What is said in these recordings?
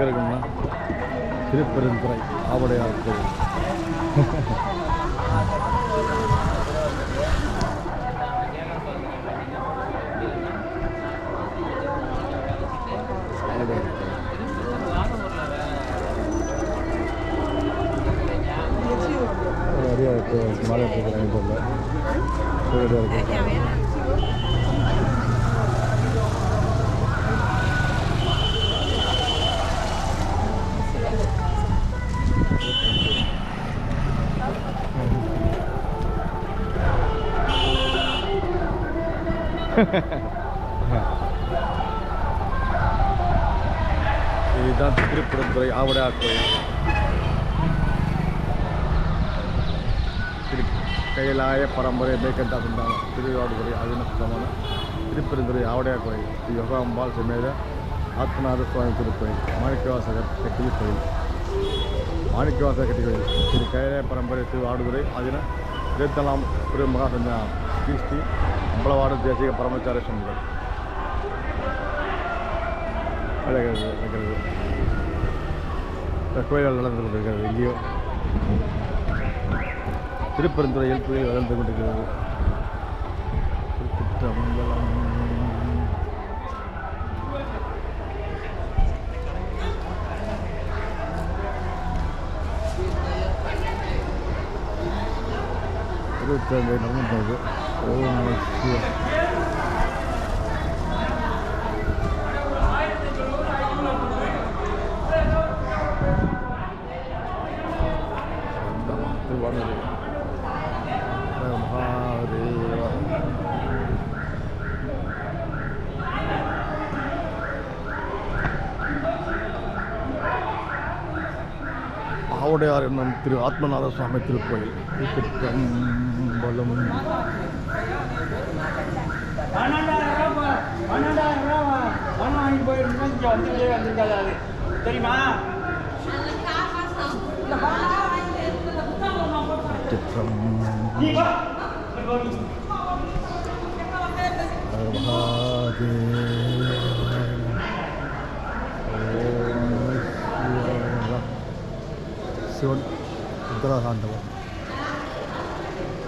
எங்கே இருக்குன்னா திருப்பெருந்துறை ஆவடையார் கோயில் நிறைய இப்போ மழை இருக்கிறாங்க போல கோயிலாக இருக்கு இதுதான் திருப்பரந்துறை ஆவடையார் கோயில் திரு கைலாய பரம்பரை மேற்கண்டா சந்தானம் திருவாடுதுறை அதினமான திருப்பெருந்துறை ஆவடையார் கோயில் ஸ்ரீ யோகாம்பாள் சமேத ஆத்மநாத சுவாமி திருக்கோயில் மாணிக்கவாசகர் கட்டிய கோயில் மாணிக்கவாசகர் கட்டி கோயில் திரு கைலாய பரம்பரை திரு ஆடுதுறை அதின திருத்தலாம் பெரிய மகா சந்தானம் ஸ்ரீ ஸ்ரீ அம்பலவாடு தேசிக பரமச்சாரிய சுவாமிகள் கோயில்கள் நடந்து கொண்டிருக்கிறது எங்கேயோ. திருப்பெருந்துறையில் புயல் வளர்ந்து கொண்டிருக்கிறது. திருச்சிற்றம்பலம். இருபத்தி நடந்தது ஓம் நம சிவாய. திருவாரூர் மகாதேவா ஆவுடையார் என்னும் திரு ஆத்மநாத சுவாமி திருக்கோயில் திருச்சிற்றம்பலம் பெரும்பாலும் தெரியுமா சிவன் உத்தரகாண்டவன்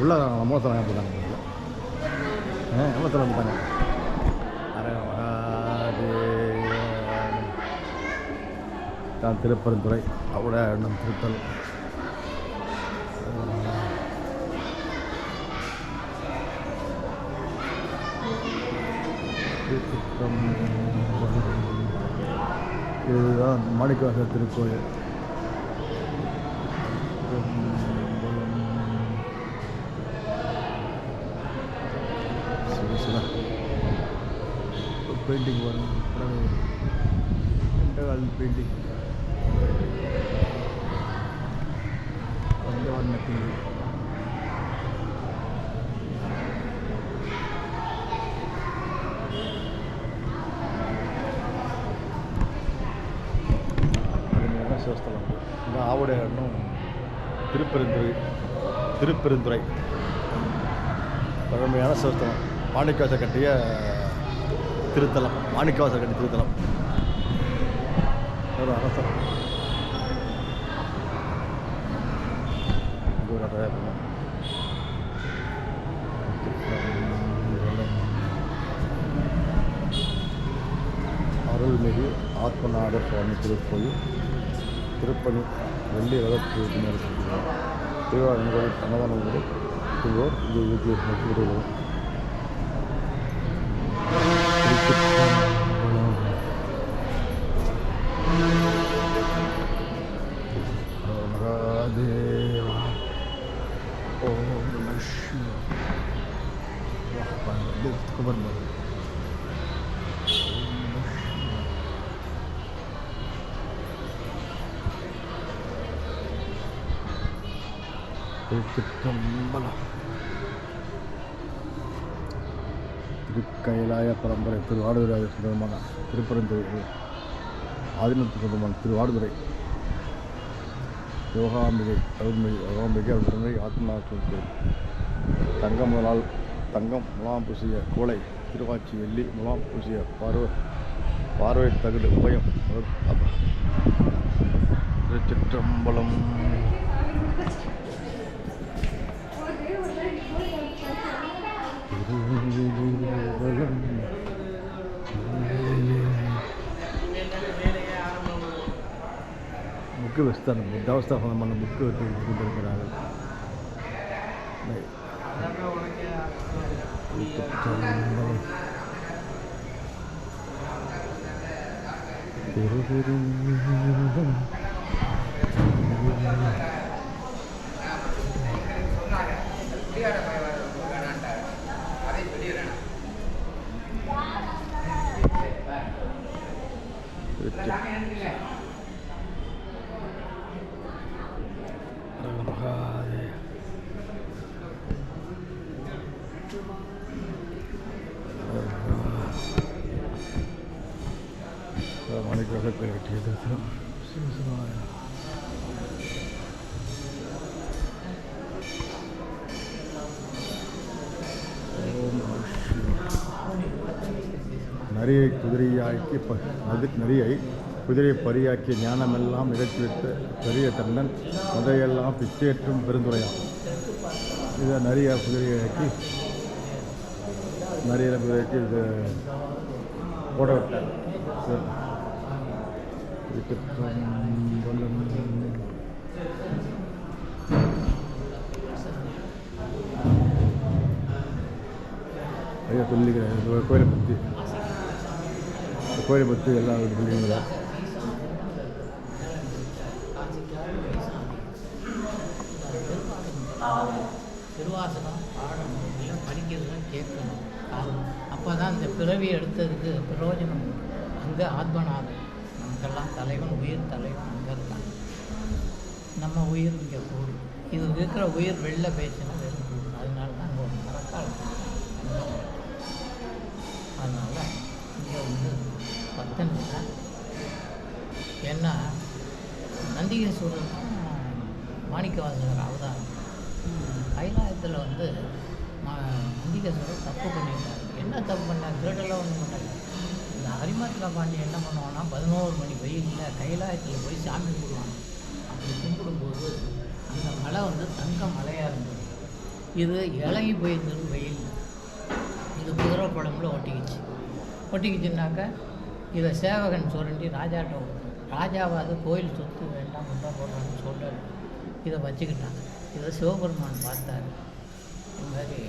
உள்ள மோசம் போட்டாங்க ஆ மோசம் போட்டாங்க தான் திருப்பரந்துறை அவட எண்ணம் திருத்தல். இதுதான் மாணிக்கவாசர் திருக்கோயில். பெயிண்டிங் வரும் பெயிண்டிங் அந்த வண்ணத்தில் அருமையான சிவஸ்தலம் இந்த ஆவுடையார்னும் திருப்பெருந்துறை திருப்பெருந்துறை. பழமையான சிவத்தலம். மாணிக்கவாசர் கட்டிய திருத்தலம். மாணிக்கவாசர் கட்டிய திருத்தலம். ஒரு அரசர். அருள்மிகு ஆத்மநாத சுவாமி திருக்கோயில் திருப்பணி வெள்ளி 내가 있는 거를 다 나가는 거로 그거 이제 여기 이렇게 들어가고 이렇게 돌아가네요 오, 나 쉬어 와, 빨리, 내가 그만 먹어 திருச்சிற்றம்பலம். திருக்கைலாய பரம்பரை திருவாடுதுறை சொந்தமான திருப்பரந்துறை ஆதினத்து சொந்தமான திருவாடுதுறை யோகாம்பிகை அருள்மிகு யோகாம்பிகை அருள்மிகை ஆத்மா தங்கம் முதலால் தங்கம் முலாம் பூசிய கோலை திருவாச்சி வெள்ளி முலாம் பூசிய பார்வை பார்வை தகுடு உபயம் முக்கு வஸ்தான தவஸ்தாபனமான முக்கு வச்சு கொண்டிருக்கிறார்கள் பெருபெரும் Vamos lá, vamos vamos lá, vamos vamos lá, vamos lá, vamos lá, vamos lá, vamos lá, vamos lá நரியை குதிரையாக்கி ப நதி நரியை குதிரை பரியாக்கிய ஞானமெல்லாம் இறக்கி வைத்த பெரிய தன்னன் முதையெல்லாம் பிச்சேற்றும் பெருந்துரையாம் இதை நிறைய குதிரையாக்கி நிறைய குதிரைக்கு இது போட விட்டார் ஐயா சொல்லிக்கிறேன் கோயிலை பற்றி. இந்த கோயிலை பற்றி எல்லாம் சொல்லிங்களா திருவாசகம் பாடணும் படிக்கிறதுலாம் கேட்கணும் அப்போ தான் இந்த பிறவி எடுத்ததுக்கு பிரயோஜனம். அங்கே ஆத்மநாதன் நமக்கெல்லாம் தலைவன் உயிர் தலைவன் அங்கே இருக்கான். நம்ம உயிர் இங்கே கூடும் இது இருக்கிற உயிர் வெளில பேசினா வெறும் அதனால தான் அங்கே ஒரு மரக்கால் அதனால் இங்கே வந்து பக்தன் இல்லை ஏன்னா நந்திகேஸ்வரர் தான் மாணிக்கவாசகர் அவதாரம். கைலாயத்தில் வந்து நந்திகேஸ்வரர் தப்பு பண்ணிட்டார். என்ன தப்பு பண்ணார்? திருடெல்லாம் ஒன்றும் பண்ணார் இந்த ஹரிமாத்ரா பாண்டியன் என்ன பண்ணுவான்னா பதினோரு மணி வெயிலில் கைலாயத்தில் போய் சாமி கும்பிடுவாங்க. அப்படி கும்பிடும்போது அந்த மலை வந்து தங்க மலையாக இருந்தது. இது இலகி போயிருந்தது வெயில் இது குதிரை குழம்புல ஒட்டிக்கிச்சு. ஒட்டிக்கிச்சுனாக்கா இதை சேவகன் சுரண்டி ராஜாட்ட கொடுத்தான். ராஜாவாது கோயில் சொத்து வேண்டாம் முட்டை போடுறான்னு சொல்ல இதை வச்சுக்கிட்டாங்க. இதை சிவபெருமான் பார்த்தாரு. இந்த மாதிரி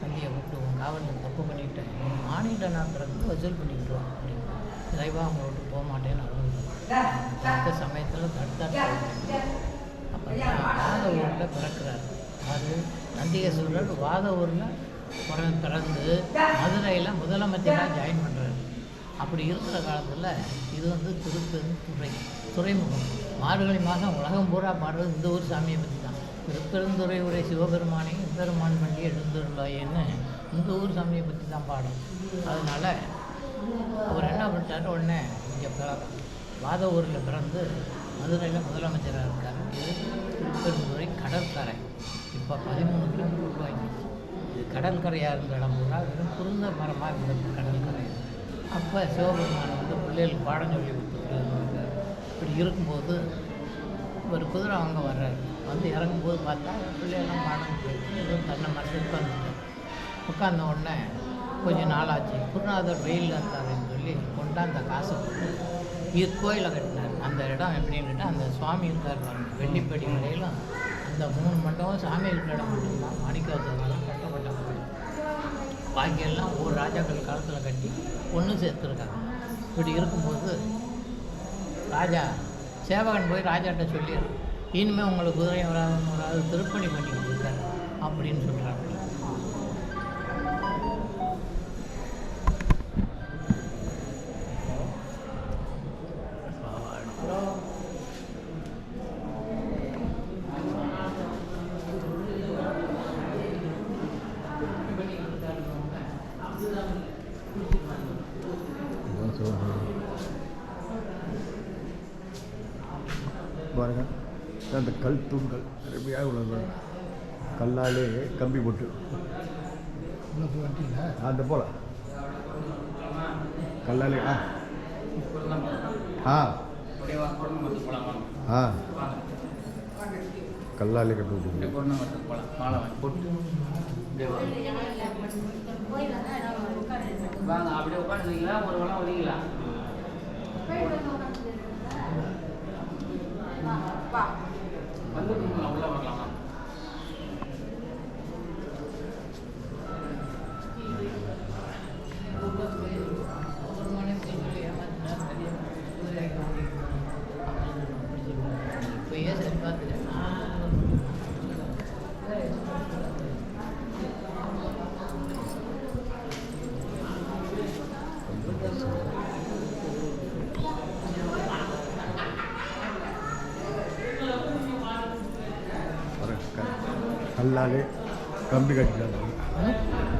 நந்தியை கூப்பிட்டு உன் காவலில் தப்பு பண்ணிட்டேன். மானிடனாக பிறந்து வசூல் பண்ணிக்கிட்டு அப்படின்னு இறைவா அவங்க விட்டு போக மாட்டேன்னு அழுகுறாரு. அந்த சமயத்தில் தடுத்தாட்டு அப்போ வாத ஊரில் பிறக்கிறார். அது நந்திகேஸ்வரர் வாத ஊரில் பிற பிறந்து மதுரையில் முதலமைச்சராக ஜாயின் பண்ணுறாரு அப்படி இருக்கிற காலத்தில் இது வந்து திருப்பெருந்துறை துறைமுகம். மார்கழி மாதம் உலகம் பூரா பாடுறது இந்த ஊர் சாமியை பற்றி தான் திருப்பெருந்துறை உரை சிவபெருமானை பெருமான் பண்ணி எழுந்துள்ளாயேன்னு இந்த ஊர் சாமியை பற்றி தான் பாடும். அதனால் அவர் என்ன பண்ணிட்டாரு? உடனே இங்கே வாத ஊரில் பிறந்து மதுரையில் முதலமைச்சராக இருக்கார். இது திருப்பெருந்துறை கடற்கரை. இப்போ பதிமூணு கிலோமீட்டர் உருவாக்கிடுச்சு இது கடற்கரையாக இருந்த இடம் பூரா வெறும் குருந்த மரமாக இருந்தது கடற்கரை அப்போ சிவபெருமான் வந்து பிள்ளைகளுக்கு பாடம் சொல்லி கொடுத்துட்டு இப்படி இருக்கும்போது ஒரு குதிரை அவங்க வர்றாரு. வந்து இறங்கும்போது பார்த்தா பிள்ளைகள்லாம் பாடம் சொல்லி எதுவும் தன்னை மறைச்சு உட்காந்துட்டார் உட்கார்ந்த உடனே கொஞ்சம் நாளாச்சு. குருநாதர் வெயிலில் இருந்தாருன்னு சொல்லி கொண்டாந்த காசை கொடுத்து இது கோயிலை கட்டினார். அந்த இடம் எப்படின்னுட்டு அந்த சுவாமி இருக்கார் பாருங்க வெள்ளிப்படி வரையிலும் அந்த மூணு மண்டபம் சாமி இருக்கிற இடம் மட்டும்தான். மாணிக்கவாசகரால் கட்டப்பட்ட பாக்கியெல்லாம் ஒவ்வொரு ராஜாக்கள் காலத்தில் கட்டி ஒன்று சேர்த்துருக்காங்க. இப்படி இருக்கும்போது ராஜா சேவகன் போய் ராஜாட்ட சொல்லிடுறான் இனிமேல் உங்களுக்கு குதிரை வராது வராது திருப்பணி பண்ணி கொடுத்தாரு அப்படின்னு சொல்கிறாங்க அந்த கல் தூண்கள். அருமையாக உள்ளது. கல்லாலே கம்பி போட்டு. அந்த போல. கல்லாலே ஆ. ஆ. ஆ. கல்லாலே கட்டி விட்டு வாங்க அப்படியே உட்காந்துருக்கீங்களா? ஒரு வேளை வரீங்களா வந்துருக்கீங்களா Takut enggak. கல்லாலே கம்பி கட்டிட்டாங்க.